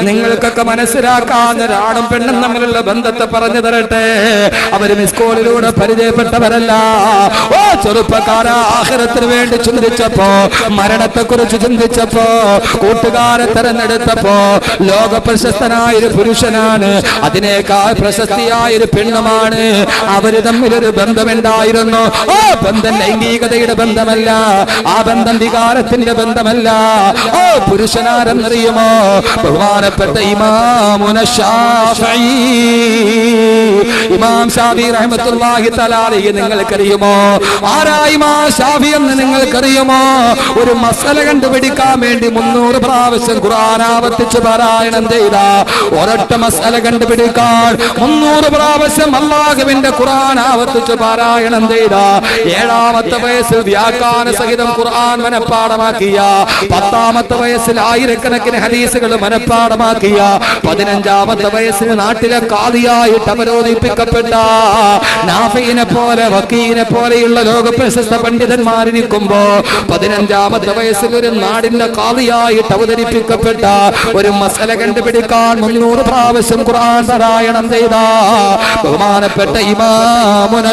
നിങ്ങൾക്കൊക്കെ മനസ്സിലാക്കാവുന്നൊരാണും പെണ്ണും തമ്മിലുള്ള ബന്ധത്തെ പറഞ്ഞു തരട്ടെ. അവർ മിസ്കോളിലൂടെ പരിചയപ്പെട്ടവരല്ല. ഓ ചെറുപ്പക്കാര ആഹാരത്തിന് വേണ്ടി ചിന്തിച്ചപ്പോ മരണത്തെ കുറിച്ച് ചിന്തിച്ചപ്പോ കൂട്ടുകാരെ തെരഞ്ഞെടുത്തപ്പോ ലോക പ്രശസ്തനായൊരു പുരുഷനാണ്. അതിനേക്കാൾ പ്രശസ്തിയായൊരു പെണ്ണുമാണ്. അവർ തമ്മിലൊരു ബന്ധമുണ്ടായിരുന്നു. ഓ ബന്ധം ലൈംഗികതയുടെ ബന്ധമല്ല. ആ ബന്ധം വികാരത്തിന്റെ ബന്ധമല്ല. ഓ പുരുഷനാരെന്നറിയുമോ? ബഹുമാനപ്പെട്ട ഇമാമുന ഇമാം ഷാഫി റഹ്മത്തുള്ളാഹി തലാലി നിങ്ങൾക്കറിയുമോ? ആരാ ഇമാം ഷാഫി എന്ന് നിങ്ങൾക്കറിയുമോ? ഒരു മസല കണ്ടുപിടിക്കാൻ വേണ്ടി മുന്നൂറ് പ്രാവശ്യം ഖുർആൻ ആവർത്തിച്ച് പാരായണം ചെയ്ത. ഒരൊറ്റ മസല കണ്ടുപിടിക്കാൻ മുന്നൂറ് പ്രാവശ്യം അള്ളാഹുവിന്റെ ഖുർആൻ ആവർത്തിച്ച് പാരായണം ചെയ്ത. ഏഴാമത്തെ വയസ്സിൽ വ്യാഖ്യാന സഹിതം ഖുർആൻ മനഃപ്പാടമാക്കിയ പത്താമത്തെ വയസ്സിൽ ആയിരക്കണക്കിന് ഹദീസുകൾ മനഃപ്പാടമാക്കിയ പതിനഞ്ചാമത്തെ വയസ്സിൽ നാട്ടിലെ കാതിയായിട്ട് അവരോധിപ്പിക്കപ്പെട്ട നാഫയിനെ പോലെ വക്കീനെ പോലെയുള്ള ലോക പ്രശസ്ത പണ്ഡിതന്മാരിരിക്കുമ്പോ പതിനഞ്ചാമത്തെ വയസ്സിൽ ഒരു നാടിന്റെ കാതിയായിട്ട് അവതരിപ്പിക്കപ്പെട്ട ഒരു മസല കണ്ടുപിടിക്കാൻ മുന്നൂറ് പ്രാവശ്യം ഖുർആൻ പാരായണം ചെയ്ത ബഹുമാനപ്പെട്ട ഇമാമുന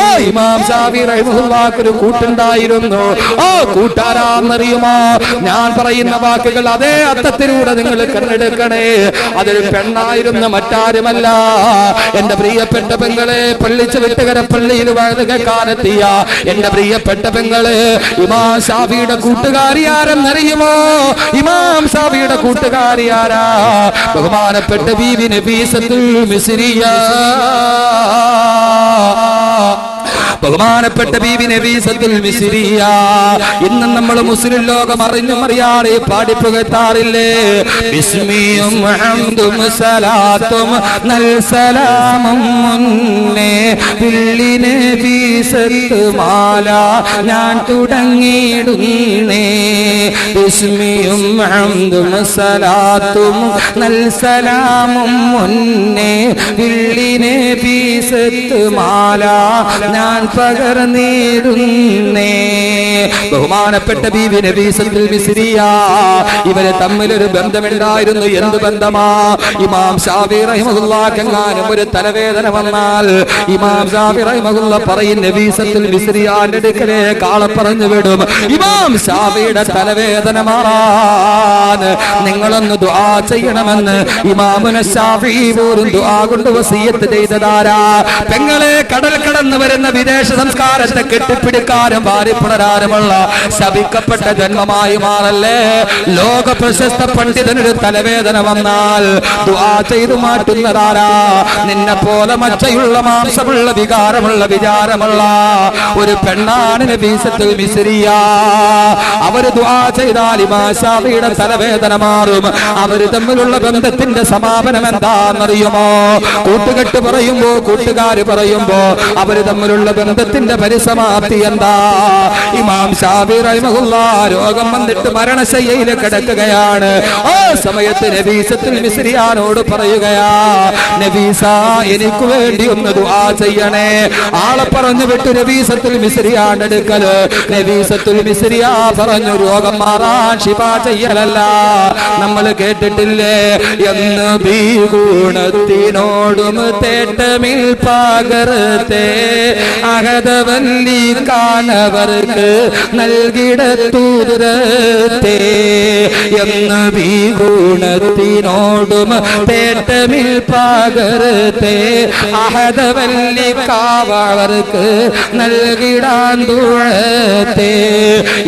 ഓ ഇമാം ഒരു കൂട്ടുണ്ടായിരുന്നു. ഓ കൂട്ടാരാന്നറിയുമോ? ഞാൻ പറയുന്ന വാക്കുകൾ അതേ അർത്ഥത്തിലൂടെ നിങ്ങൾ കണ്ണെടുക്കണേ. അതൊരു പെണ്ണായിരുന്ന മറ്റാരുമല്ല. എന്റെ പ്രിയപ്പെട്ട പെങ്ങളെ പള്ളിച്ച് വിട്ടുകര പള്ളിയിൽ വഴുതുക കേൾക്കാനെത്തിയ എന്റെ പ്രിയപ്പെട്ട പെങ്ങളെ ഇമാം ഷാഫിയുടെ കൂട്ടുകാരി ആരെന്നറിയുമോ? ഇമാം ഷാഫിയുടെ കൂട്ടുകാരി ആരാ? ബഹുമാനപ്പെട്ട ബീവിന് നബീസത്തുൽ മിസ്രിയ. ബഹുമാനപ്പെട്ട മിസ്രിയ ഇന്ന് നമ്മൾ മുസ്ലിം ലോകം അറിഞ്ഞും അറിയാതെ പാടിപ്പുകത്താറില്ലേ ബിസ്മിയും ഹംദും നൽ സലാമും മാല ഞാൻ തുടങ്ങിയിടുന്നേ. ബിസ്മിയും ഹംദും സലാത്തും നൽ സലാമും മുന്നേ പിള്ളിന് ബീസത്ത് മാല ഞാൻ പകർന്നിടുന്നേ ബഹുമാനപ്പെട്ട ബീവി നബീസത്തിൽ മിസ്രിയ ഇവർ തമ്മിലൊരു ബന്ധമുണ്ടായിരുന്നു. എന്ത് ബന്ധമാ? ഇമാം ഷാഫി റഹിമഹുല്ലാക്കെങ്ങാനും ഒരു തലവേദന വന്നാൽ ഇമാം ഷാഫി റഹിമഹുല്ല പറയും നബീസത്തിൽ മിസ്രിയാന്റെ അടുക്കലെ കാളെ പറഞ്ഞു വിടും. ഇമാം ഷാഫിയുടെ തലവേദന മാറാൻ നിങ്ങളൊന്ന് ദുആ ചെയ്യണമെന്ന് ഇമാമുന ഷാഫി പോലും ദുആ കൊണ്ട് വസീയത്ത് ചെയ്തതാരാ? പെങ്ങളെ കടൽ കടന്നു വരുന്ന വിദേശ സംസ്കാരത്തെ കെട്ടിപ്പിടിക്കാനും ഭാര്യപ്പുണരാനുമുള്ള ശപിക്കപ്പെട്ട ജന്മമായി മാറല്ലേ? ലോക പ്രശസ്ത പണ്ഡിതനൊരു തലവേദന വന്നാൽ ദുആ ചെയ്തു മാറ്റുന്നതാരാ? നിന്നെ പോലെ മച്ചയുള്ള മാംസമുള്ള വികാരമുള്ള വിചാരമുള്ള ഒരു പെണ്ണാണ് നബീസത്തുൽ മിസ്രിയ. അവർ ദുആ ചെയ്താൽ ഇമാശാബിയുടെ തലവേദന മാറും. അവർ തമ്മിലുള്ള ബന്ധത്തിന്റെ സമാപനം എന്താണെന്നറിയുമോ? കൂട്ടുകെട്ട് പറയുമ്പോ കൂട്ടുകാര് പറയുമ്പോ അവർ തമ്മിലുള്ള ബന്ധത്തിന്റെ പരിസമാപ്തി എന്താ? ഇമാം ഷാബി രോഗം വന്നിട്ട് മരണശയ്യയിൽ കിടക്കുകയാണ്. ആ സമയത്ത് നബീസത്തിൽ മിസ്രിയാനോട് പറയുകയാ നബീസ എനിക്ക് വേണ്ടി ഒന്ന് ദുആ ചെയ്യണേ. ആളെ പറഞ്ഞു വിട്ട് നബീസത്തിൽ മിസ്രിയാൻ നബീസത്തുൽ മിസ്രിയ പറഞ്ഞു രോഗം മാറാൻ ശിപ ചെയ്യലല്ല. നമ്മൾ കേട്ടിട്ടില്ലേ? എന്ന് ഭീകൂണത്തിനോടും തേട്ടമിൽ പകർത്തേ അഹതവല്ലി കാണവർക്ക് നൽകിടത്തൂരത്തേ എന്ന് ബീഗുണത്തിനോടും തേട്ടമിൽ പകർത്തേ അഹതവല്ലി കാവർക്ക് നൽകിടാൻ ദൂഴത്തേ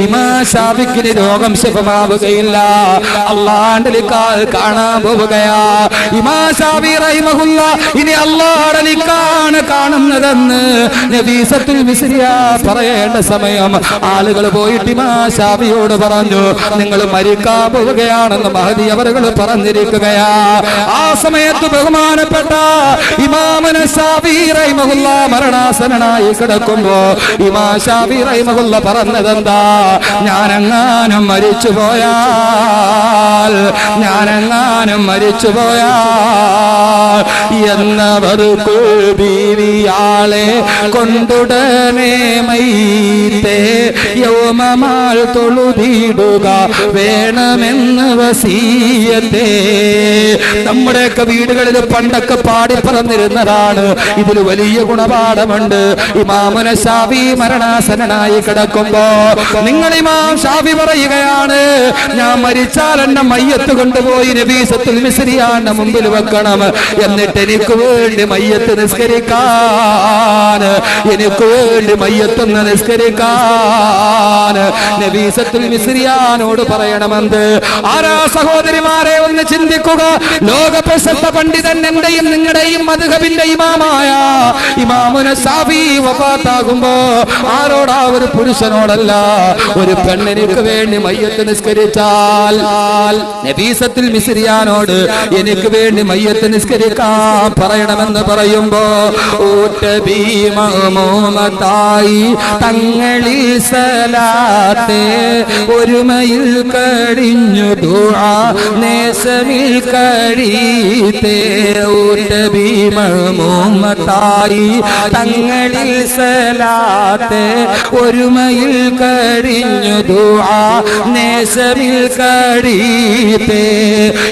ഇമാശാവിക്കിന് രോഗം ശുഭമാവുകയില്ല അള്ളാണ്ടലിക്കാൽ കാണാൻ പോവുകയാ. ഇമാ ഷാഫി റഹിമഹുല്ല ഇനി അള്ളാടലിക്കാണ് കാണുന്നതെന്ന് നബീസത്തിൽ മിസ്രിയ പറയേണ്ട സമയം. ആളുകൾ പോയിട്ട് മാഷാബിയോട് പറഞ്ഞു നിങ്ങൾ മരിക്കാൻ പോവുകയാണെന്ന് മഹദി അവരുകൾ പറഞ്ഞിരിക്കുകയാ. ആ സമയത്ത് ബഹുമാനപ്പെട്ട ഇമാമന ഷാബി റൈമഹുല്ല മരണാസനായി കിടക്കുമ്പോ ഇമാ ഷാബി റൈമഹുല്ല പറഞ്ഞതെന്താ? ഞാനെങ്ങാനും മരിച്ചു പോയാൽ 啊 ഞാനെങ്ങാനും മരിച്ചു പോയാൽ എന്നവർക്ക് ബീവിയാളെ കൊണ്ടുടനെ മൈത്തേ യോമമാൾ തൊഴുതിടുക വേണമെന്ന് വസീയത്തെ. നമ്മുടെയൊക്കെ വീടുകളിൽ പണ്ടൊക്കെ പാടി പറന്നിരുന്നതാണ്. ഇതിൽ വലിയ ഗുണപാഠമുണ്ട്. ഇമാമന ഷാഫി മരണാസനായി കിടക്കുമ്പോ നിങ്ങൾ ഇമാം ഷാഫി പറയുകയാണ് ഞാൻ മരിച്ചാൽ എന്നെ മയ്യത്ത് കൊണ്ടുപോയി നബീസത്തുൽ മിസ്രിയാന്റെ മുമ്പിൽ വെക്കണം. എന്നിട്ട് എനിക്ക് വേണ്ടി മയ്യത്ത് നിസ്കരിക്കാൻ. എനിക്ക് വേണ്ടി മയ്യത്തൊന്ന് നിസ്കരിക്കാൻ. നബീസത്തുൽ മിസ്രിയാനോട് പറയണമെന്ന് ആരാ സഹോദരിമാരെ ഒന്ന് ചിന്തിക്കുക. ലോക പ്രശസ്ത പണ്ഡിതൻ എന്റെയും നിങ്ങളുടെയും മധുഹബിന്റെ ഇമാമായ ഇമാമുന സാബി വഫാത്താകുമ്പോ ആരോടാ ഒരു പുരുഷനോടല്ല ഒരു പെണ്ണിനിക്ക് വേണ്ടി മയ്യത്ത് നിസ്കരിച്ചാൽ നബീസത്തിൽ മിസ്രിയാനോട് എനിക്ക് വേണ്ടി മയ്യത്ത് നിസ്കരിക്കാൻ പറയണമെന്ന് പറയുമ്പോ ഊട്ട ഭീമോമത്തായി തങ്ങളിൽ സലാത്തെ ഒരുമയിൽ കഴിഞ്ഞു ദുആ നേസമിൽ ഭീമോമത്തായി തങ്ങളിൽ സലാത്തെ ഒരുമയിൽ കഴിഞ്ഞു ദുആ കഴിത്തേ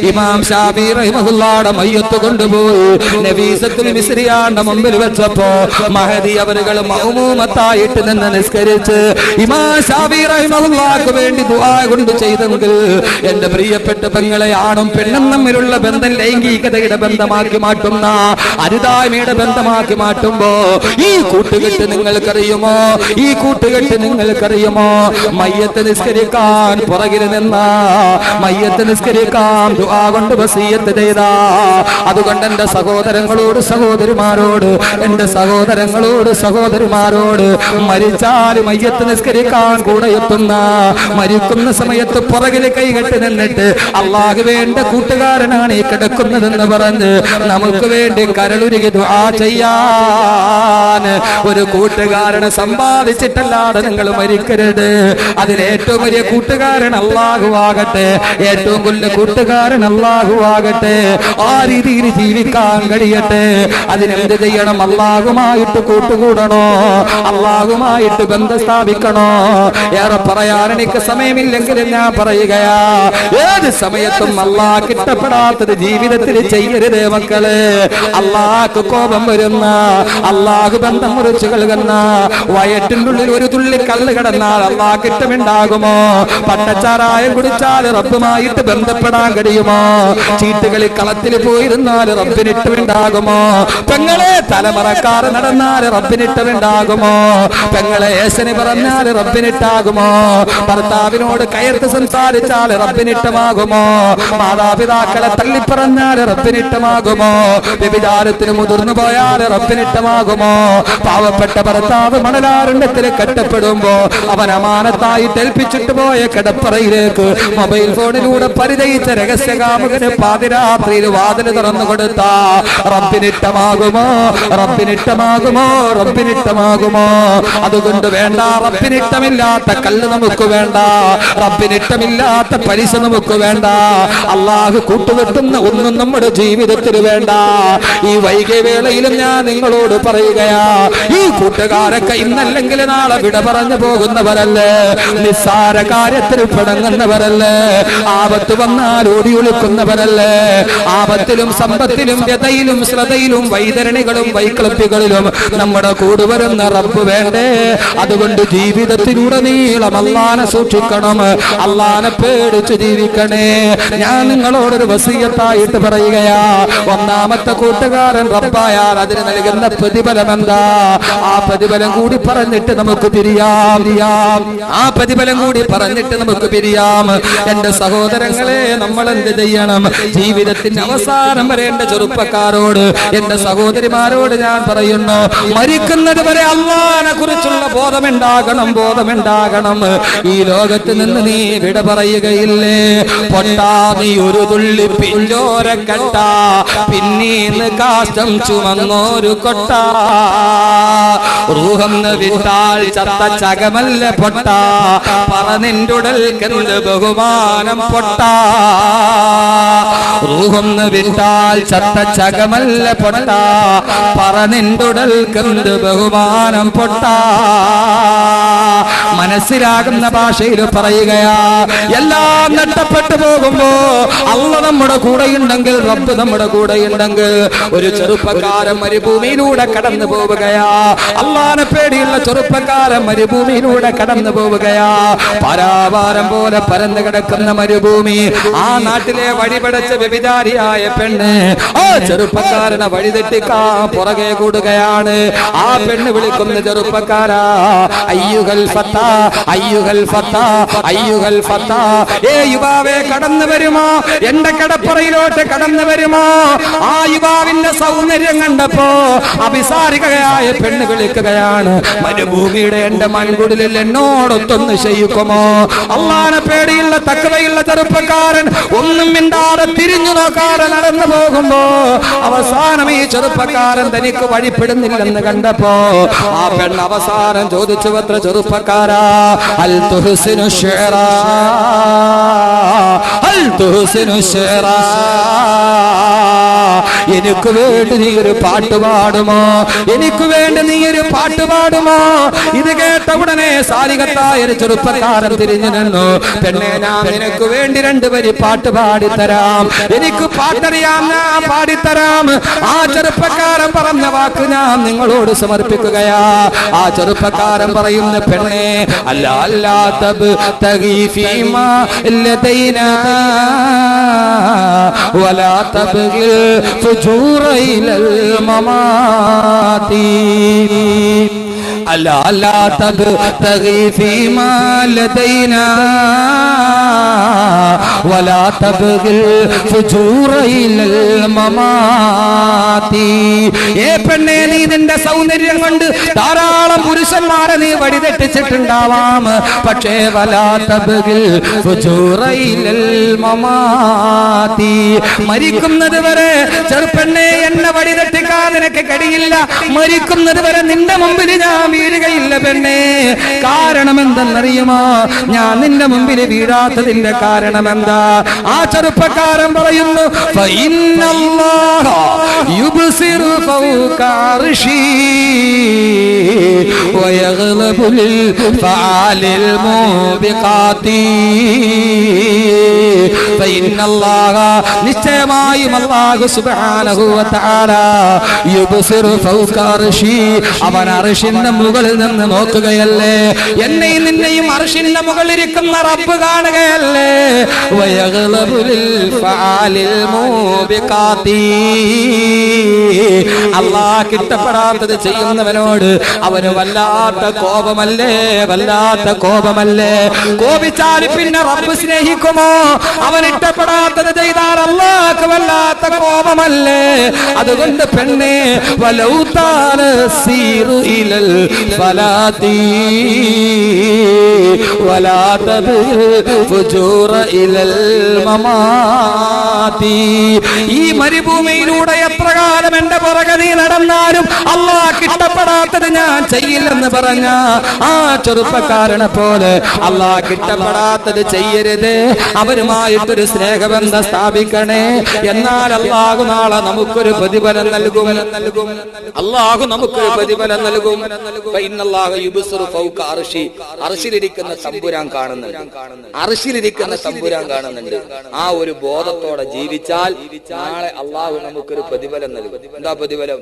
ഇമാം ഷാഫി റഹിമഹുല്ലാടെ മയ്യത്ത് കൊണ്ടുപോയി. നബീസത്തുൽ മിസ്രിയാന്റെ മുമ്പിൽ വെച്ചപ്പോ മഹദി അവരുകൾ മൗമൂമത്തായിട്ട് നിന്ന് നിസ്കരിച്ച് ഇമാം ഷാഫി റഹിമഹുല്ലാക്ക് വേണ്ടി ദുആ കൊണ്ട് ചെയ്തെങ്കിൽ എന്റെ പ്രിയപ്പെട്ട പെങ്ങളെ ആണും പെണ്ണും തമ്മിലുള്ള ബന്ധം ലൈംഗികതയുടെ ബന്ധമാക്കി മാറ്റുന്ന അരുതായ്മയുടെ ബന്ധമാക്കി മാറ്റുമ്പോ ഈ കൂട്ടുകെട്ട് നിങ്ങൾക്കറിയുമോ? ഈ കൂട്ടുകെട്ട് നിങ്ങൾക്കറിയുമോ? മയ്യത്ത് നിസ്കരിക്കാൻ നിന്ന മയ്യത്ത് നിസ്കരിക്കാം ദുആ കൊണ്ട് വസീയത്ത് ചെയ്ത. അതുകൊണ്ട് എന്റെ സഹോദരങ്ങളോട് സഹോദരിമാരോട് എന്റെ സഹോദരങ്ങളോട് സഹോദരിമാരോട് മരിച്ചാൽ മയ്യത്ത് നിസ്കരിക്കാൻ കൂടെ എത്തുന്ന മരിക്കുന്ന സമയത്ത് പുറകിൽ കൈകെട്ടി നിന്നിട്ട് അള്ളാഹു വേണ്ട കൂട്ടുകാരനാണ് ഈ കിടക്കുന്നതെന്ന് പറഞ്ഞ് നമുക്ക് വേണ്ടി കരളുരുകി ദുആ ചെയ്യാൻ ഒരു കൂട്ടുകാരനെ സമ്പാദിച്ചിട്ടല്ലാതെ നിങ്ങൾ മരിക്കരുത്. അതിലേറ്റവും വലിയ കൂട്ടുകാരൻ അള്ളാഹു ആകട്ടെ ഏറ്റവും കൊല്ല കൂട്ടുകാരൻ അള്ളാഹുവാകട്ടെ. ആ രീതിയിൽ ജീവിക്കാൻ കഴിയട്ടെ. അതിനെന്ത് ചെയ്യണം? അള്ളാഹുമായിട്ട് കൂട്ടുകൂടണോ? അള്ളാഹുമായിട്ട് ബന്ധം സ്ഥാപിക്കണോ? ഏറെ പറയാൻ എനിക്ക് സമയമില്ലെങ്കിലും ഞാൻ പറയുകയാ. ഏത് സമയത്തും അള്ളാഹ് കിട്ടപ്പെടാത്തത് ജീവിതത്തിൽ ചെയ്യരുത് മക്കൾ. അള്ളാഹ് കോപം വരുന്ന അള്ളാഹു ബന്ധം മുറിച്ചു കളുകുന്ന വയറ്റിനുള്ളിൽ ഒരു തുള്ളി കല്ല് കിടന്നാൽ അള്ളാഹ് കിട്ടമുണ്ടാകുമോ? പട്ടച്ചാരായം കുടിച്ചാൽ റബ്ബുമായിട്ട് ബന്ധപ്പെടാൻ കഴിയുമോ? ചീട്ടുകളിൽ കളത്തിൽ പോയിരുന്നാൽ റബ്ബിനിട്ടുണ്ടാകുമോ പെങ്ങളെ തലമുറക്കാർ നടന്നാൽ റബ്ബിനിട്ടുണ്ടാകുമോ പെങ്ങളെ ഏശന് പറഞ്ഞാൽ റബ്ബിനിട്ടാകുമോ? ഭർത്താവിനോട് കയർത്ത് സംസാരിച്ചാൽ റബ്ബിനിട്ടമാകുമോ? മാതാപിതാക്കളെ തള്ളിപ്പറഞ്ഞാൽ റബ്ബിനിട്ടമാകുമോ? വ്യഭിചാരത്തിന് മുതിർന്നു പോയാൽ റബ്ബിനിട്ടമാകുമോ? പാവപ്പെട്ട ഭർത്താവ് മണലാരണ്യത്തിൽ കെട്ടപ്പെടുമ്പോ അവൻ അമാനത്തായി ഏൽപ്പിച്ചിട്ട് പോയ കിടപ്പറയിലേക്ക് മൊബൈൽ ഫോണിലൂടെ പരിചയിച്ച രഹസ്യകാമുകന് പാതിരാത്രിയിൽ വാതിന് തുറന്നു കൊടുത്ത റബ്ബിനിട്ടമാകുമോ? റബ്ബിനിട്ടമാകുമോ? റബ്ബിനിട്ടമാകുമോ? അതുകൊണ്ട് വേണ്ട റബ്ബിനിട്ടമില്ലാത്ത കല്ല് നമുക്ക് വേണ്ട റബ്ബിനിട്ടമില്ലാത്ത പലിശ നമുക്ക് വേണ്ട. അള്ളാഹു കൂട്ടുകെട്ടുന്ന ഒന്നും നമ്മുടെ ജീവിതത്തിൽ വേണ്ട. ഈ വൈകിയ വേളയിലും ഞാൻ നിങ്ങളോട് പറയുകയാ ഈ കൂട്ടുകാരൊക്കെ ഇന്നല്ലെങ്കിൽ നാളെ വിട പറഞ്ഞു പോകുന്നവരല്ലേ? നിസ്സാര കാര്യത്തിൽ പിടങ്ങുന്നവരല്ലേ ആപത്ത് വന്നാൽ ഓടി ഒളിക്കുന്നവരല്ലേ? ആപത്തിലും സമ്പത്തിലും വ്യതയിലും ശ്രദ്ധയിലും വൈതരണികളും വൈക്ലപ്പികളിലും നമ്മുടെ കൂടെ വരുന്ന റബ്ബ് വേണ്ടേ? അതുകൊണ്ട് ജീവിതത്തിലുടനീളം അള്ളാനെ സൂക്ഷിക്കണം. അള്ളാനെ പേടിച്ച് ജീവിക്കണേ. ഞാൻ നിങ്ങളോടൊരു വസീയത്തായിട്ട് പറയുകയാ. ഒന്നാമത്തെ കൂട്ടുകാരൻ റബ്ബായാൽ അതിന് നൽകുന്ന പ്രതിഫലം എന്താ ആ പ്രതിഫലം കൂടി പറഞ്ഞിട്ട് നമുക്ക് തിരിയാം. ആ പ്രതിഫലം കൂടി പറഞ്ഞിട്ട് നമുക്ക് പിരിയാം എന്റെ സഹോദരങ്ങളെ നമ്മൾ എന്ത് ചെയ്യണം? ജീവിതത്തിന്റെ അവസാനം വരെ എന്റെ ചെറുപ്പക്കാരോട് എന്റെ സഹോദരിമാരോട് ഞാൻ പറയുന്നു മരിക്കുന്നത് വരെ അള്ളാനെ കുറിച്ചുള്ള ബോധമുണ്ടാകണം ബോധമുണ്ടാകണം. ഈ ലോകത്ത് നിന്ന് നീ വിട പറയുകയില്ലേ? പൊട്ടാ നീ ഒരു തുള്ളി പിഞ്ചോര കട്ട. പിന്നീന്ന് കാഷ്ടം ചുമന്നോരു കൊട്ട. റൂഹം വിട്ടാൽ ചത്ത ചകമല്ല പൊട്ട. പറ നിന്റുടൽക്കെന്ത് ബഹുമാനം പൊട്ട. റൂഹൊന്ന് വിട്ടാൽ ചത്ത ചകമല്ല പൊട്ട. പറനിന്തുടൽക്കെന്ത് ബഹുമാനം പൊട്ട. മനസ്സിലാകുന്ന ഭാഷയിൽ പറയുകയാ എല്ലാം നഷ്ടപ്പെട്ടു പോകുമ്പോ അള്ള നമ്മുടെ കൂടെയുണ്ടെങ്കിൽ റബ്ബ് നമ്മുടെ കൂടെയുണ്ടെങ്കിൽ ഒരു ചെറുപ്പക്കാരൻ മരുഭൂമിയിലൂടെ കടന്നു പോവുകയാ. അള്ളാനെ പേടിയുള്ള ചെറുപ്പക്കാരൻ മരുഭൂമിയിലൂടെ കടന്നു പോവുകയാ. പരാവാരം പോലെ പരന്നു കിടക്കുന്ന മരുഭൂമി. ആ നാട്ടിലെ വഴിപടച്ച വ്യഭിചാരിയായ പെണ്ണ് ആ ചെറുപ്പക്കാരനെ വഴിതെട്ടിക്കാ പുറകെ കൂടുകയാണ്. ആ പെണ്ണ് വിളിക്കുന്ന ചെറുപ്പക്കാരാ അയ്യുകൽ ഫത്ത അയ്യുകൽ ഫത്ത അയ്യുകൽ ഫത്ത. ഏ യുവാവേ കടന്നു വരുമോ? എന്റെ കടപ്പുറയിലോട്ട് കടന്നു വരുമോ? ആ യുവാവിന്റെ സൗന്ദര്യം കണ്ടപ്പോ അഭിസാരികയായ പെണ്ണ് വിളിക്കുകയാണ് മരുഭൂമിയുടെ എന്റെ മൺകുടലിൽ എന്നോടൊത്തൊന്ന് ചെയ്യിക്കുമോ? അള്ളാനെ പേടിയുള്ള തക്കവയുള്ള ചെറുപ്പക്കാരൻ ഒന്നും മിണ്ടാതെ തിരിഞ്ഞു നോക്കാതെ നടന്നു പോകുമ്പോ അവസാനം ഈ ചെറുപ്പക്കാരൻ തനിക്ക് വഴിപ്പെടുന്നില്ലെന്ന് കണ്ടപ്പോ ആ പെണ്ണ് അവസാനം ചോദിച്ചു അത്ര ചെറുപ്പക്കാരാ അൽ തുഹ്സിനു ഷിറാ. എനിക്ക് വേണ്ടി നീ ഒരു പാട്ട് പാടുമോ എനിക്ക് വേണ്ടി നീ ഒരു പാട്ട് പാടുമോ ഇത് കേട്ട ഉടനെ സാലികത്തായ ഒരു ചെറുപ്പക്കാരൻ തിരിഞ്ഞു നിന്നു. പെണ്ണെ ഞാൻ നിനക്ക് വേണ്ടി രണ്ട് വരി പാട്ട് പാടിത്തരാം. എനിക്ക് പാട്ടറിയാം ഞാൻ പാടിത്തരാം. ആ ചെറുപ്പക്കാരൻ പറഞ്ഞ വാക്ക് ഞാൻ നിങ്ങളോട് സമർപ്പിക്കുകയാ. ആ ചെറുപ്പക്കാരൻ പറയുന്ന പെണ്ണെ അല്ല അല്ലാത്ത ولا تبغي الفجور إلى الممات ألا لا تبتغي فيما لدينا ولا تبغي الفجور إلى الممات ഏ പെണ്ണെ നീ നിന്റെ സൗന്ദര്യം കൊണ്ട് ധാരാളം പുരുഷന്മാരെ നീ വഴിതെറ്റിച്ചിട്ടുണ്ടാവാം പക്ഷേ വലാത്തബിൽ മമാതി മരിക്കുന്നത് വരെ ചെറുപ്പെണ്ണെ എന്നെ വഴിതെറ്റിക്കാൻ നിനക്ക് കഴിയില്ല മരിക്കുന്നത് വരെ നിന്റെ മുമ്പിൽ ഞാൻ വീഴുകയില്ല പെണ്ണേ. കാരണം എന്തെന്നറിയുമോ ഞാൻ നിന്റെ മുമ്പിൽ വീഴാത്തതിന്റെ കാരണം എന്താ ആ ചെറുപ്പക്കാരൻ പറയുന്നു നിശ്ചയമായും അള്ളാഹു സുബാനഹുവ അവൻ അറിഷിന്റെ മുകളിൽ നിന്ന് നോക്കുകയല്ലേ? എന്നെയും നിന്നെയും അർഷിന്റെ മുകളിലിരിക്കുന്ന റബ്ബ് കാണുകയല്ലേ? അള്ളാ കിട്ടപ്പെടാത്തത് ചെയ്യുന്നവനോട് അവന് വല്ലാത്ത കോപമല്ലേ? വല്ലാത്ത കോപമല്ലേ? കോപിച്ചാൽ പിന്നെ റബ്ബ് സ്നേഹിക്കുമോ? അവൻ ഇഷ്ടപ്പെടാത്തത് ചെയ്താൽ അള്ളാഹ് വല്ലാത്ത കോപമല്ലേ? അതുകൊണ്ട് പെണ്ണേ വലൗത്താന സീറു ഇലൽ ഫലാത്തി വലാത്തത് ഫുജൂറ ഇലൽ മമാതി ഈ മരുഭൂമിയിലൂടെ കാലം എന്റെ പുറകെ നീ നടന്നാലും അള്ളാഹ് ഇഷ്ടപ്പെടാത്തത് ഞാൻ ചെയ്യില്ലെന്ന് പറഞ്ഞ ആ ചെറുപ്പക്കാരനെ പോലെ അള്ളാഹ് ഇഷ്ടപ്പെടാത്തത് ചെയ്യരുത്. അവരുമായിട്ടൊരു സ്നേഹബന്ധം സ്ഥാപിക്കണേ. എന്നാൽ അള്ളാഹു നാളെ നമുക്കൊരു പ്രതിഫലം നൽകും. നൽകും അള്ളാഹു നമുക്കൊരു പ്രതിഫലം നൽകും. അറിശിലിരിക്കുന്ന തമ്പുരാൻ കാണുന്നുണ്ട്. അറിശിലിരിക്കുന്ന തമ്പുരാൻ കാണുന്നുണ്ട്. ആ ഒരു ബോധത്തോടെ ജീവിച്ചാൽ നാളെ അള്ളാഹു നമുക്കൊരു പ്രതിഫലം നൽകും. എന്താ പ്രതിഫലം?